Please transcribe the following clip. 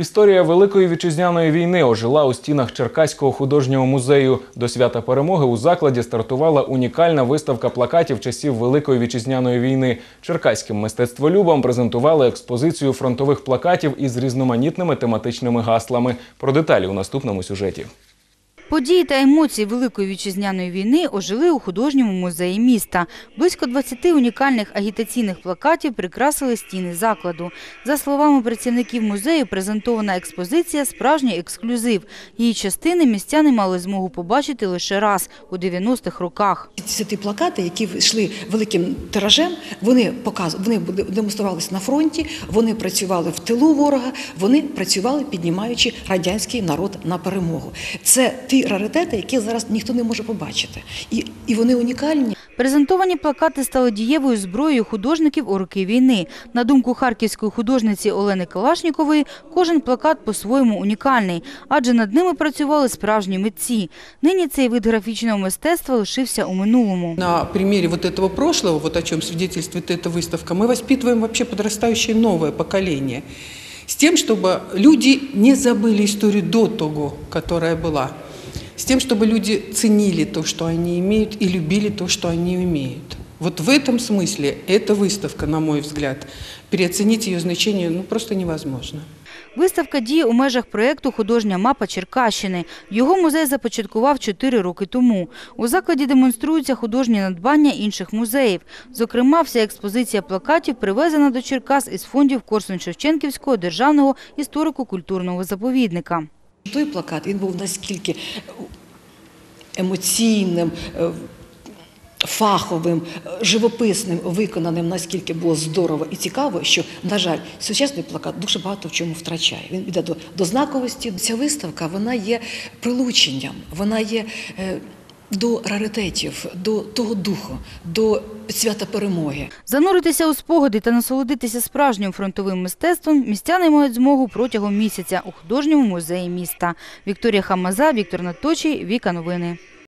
Історія Великої вітчизняної війни ожила у стінах Черкаського художнього музею. До свята перемоги у закладі стартувала унікальна виставка плакатів часів Великої вітчизняної війни. Черкаським мистецтволюбам презентували експозицію фронтових плакатів із різноманітними тематичними гаслами. Про деталі у наступному сюжеті. Події та емоції Великої вітчизняної війни ожили у художньому музеї міста. Близько 20 унікальних агітаційних плакатів прикрасили стіни закладу. За словами працівників музею, презентована експозиція – справжній ексклюзив. Її частини містяни мали змогу побачити лише раз – у 90-х роках. Ці плакати, які йшли великим тиражем, вони показ... вони демонструвалися на фронті, вони працювали в тилу ворога, вони працювали, піднімаючи радянський народ на перемогу. Це ті раритети, які зараз ніхто не може побачити. І, і вони унікальні. Презентовані плакати стали дієвою зброєю художників у роки війни. На думку харківської художниці Олени Калашнікової, кожен плакат по-своєму унікальний, адже над ними працювали справжні митці. Нині цей вид графічного мистецтва лишився у минулому. На примере вот этого прошлого, вот о чем свидетельствует эта выставка, мы воспитываем вообще подрастающее новое поколение. С тем, чтобы люди не забыли историю до того, которая была. С тем, чтобы люди ценили то, что они имеют, и любили то, что они умеют. Вот в этом смысле эта выставка, на мой взгляд, переоценить ее значение ну, просто невозможно. Виставка діє у межах проєкту «Художня мапа Черкащини». Його музей започаткував чотири роки тому. У закладі демонструються художні надбання інших музеїв. Зокрема, вся експозиція плакатів привезена до Черкас із фондів Корсунь-Шевченківського державного історико-культурного заповідника. Той плакат він був наскільки емоційним, е, фаховим, е, живописним, виконаним, наскільки було здорово і цікаво, що, на жаль, сучасний плакат дуже багато в чому втрачає. Він йде до, до знаковості. Ця виставка вона є прилученням, вона є. е, До раритетів, до того духу, до свята перемоги. Зануритися у спогади та насолодитися справжнім фронтовим мистецтвом містяни мають змогу протягом місяця у художньому музеї міста. Вікторія Хамаза, Віктор Наточий, Віка Новини.